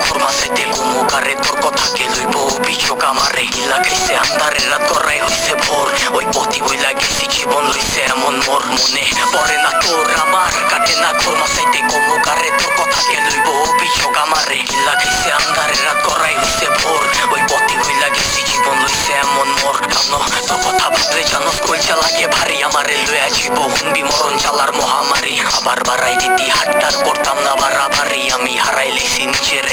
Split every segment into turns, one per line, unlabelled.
formas de como carretor কথা কে লইব অভিযোগ আমার রেগি লাগাইছে আন্ধারে রাত করাই হইছে ভোর ওই পতি বই লাগাইছে জীবন লইছে এমন মোর মনে পড়ে না তোর আমার কাটে না খোরমা সাইতে কোনো কারেতর কথা কে লইব অভিযোগ আমার রেগি লাগাইছে আন্ধারে রাত করাই হইছে ভোর ওই পতি বই লাগাইছে জীবন লইছে এমন মোর জানো তোর কথা ভাবলে জানো কই চালাকে ভারী আমার লয়া জীব হুম্বি মরণ চালার মহামারী আবার বাড়াই দিতি হাটটার করতাম না বাড়াবাড়ি আমি হারাই লিছি নিজের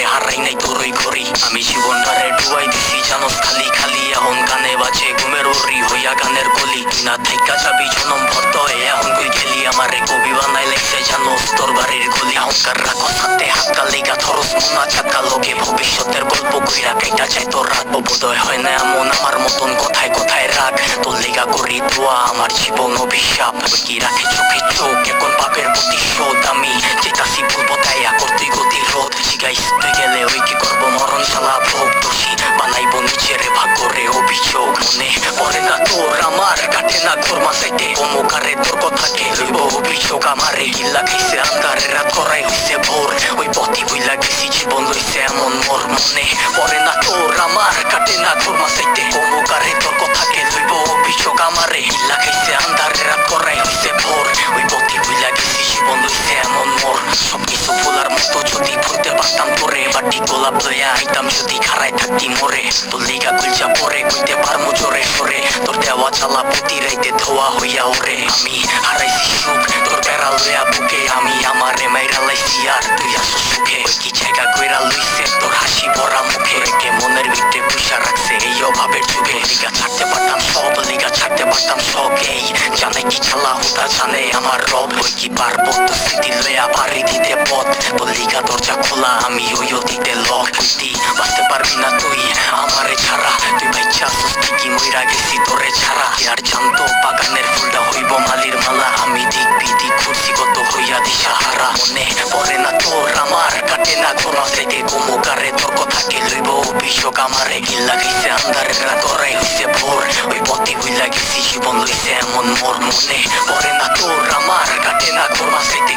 না থাইকা যাবি, জনম হয়ে এখন কই গেলি আমারে। কবি বানাই লাগছে জানোস তোর বাড়ির গলি। অহংকার রাখো সাথে হাতকা লেগা থরস চাকা লোকে ভবিষ্যতের গল্প কইরা কেটা চাই তোর রাত বোধয় হয় না এমন, আমার মতন কথায় কথায় রাগ। তোর লেগা করি দোয়া, আমার জীবন অভিশাপ। কি রাখে চোখে চোখ, এখন পাপের প্রতিশোধ আমি। যেটাছি ভুলবো তাই করতে গতি রোধ জিগাইস তুই গেলে ওই কি করব? মরণ শালা ভোগ কাটে না ঘোর কোনো কারে তোর কথাকে লইব অভিযোগ আমারে গিল্লা খাইছে আন্দারে রাত করাই গোলাপ লইয়া আইতাম যদি খারাই থাকতি মরে তোর লিগা গুলজা পরে কইতে পারমু জোরে সরে তোর দেওয়া চালা প্রতি রাইতে ধোয়া হইয়া ওরে আমি হারাইছি সুখ তোর বেড়া লইয়া বুকে আমি আমারে মাইরা লাইছি আর তুই আমার রব ওই কি পারব স্মৃতি লইয়া পারি দিতে পথ। তোর দরজা খোলা, আমি ওই দিতে লক তুই বাঁচতে পারবি না তুই, আমারে ছাড়া। তুই ভাইচা সুস্থি মইরা গেছি তোরে ছাড়া। কে আর জানতো, বাগানের ফুলটা হইব মালির মালা। আমি দিক বিদিক ঘুরছি কত হইয়া দিশাহারা। মনে পড়ে না তোর, আমার কাটে না কোন থেকে কুমুকারে তোর কথাকে লইব অভিযোগ আমারে। গিল্লা গেছে, আন্ধারে রাত করাই হইছে ভোর। যেমন মোর মনে পড়ে না তোর আমার কাটে না তোর স্মৃতি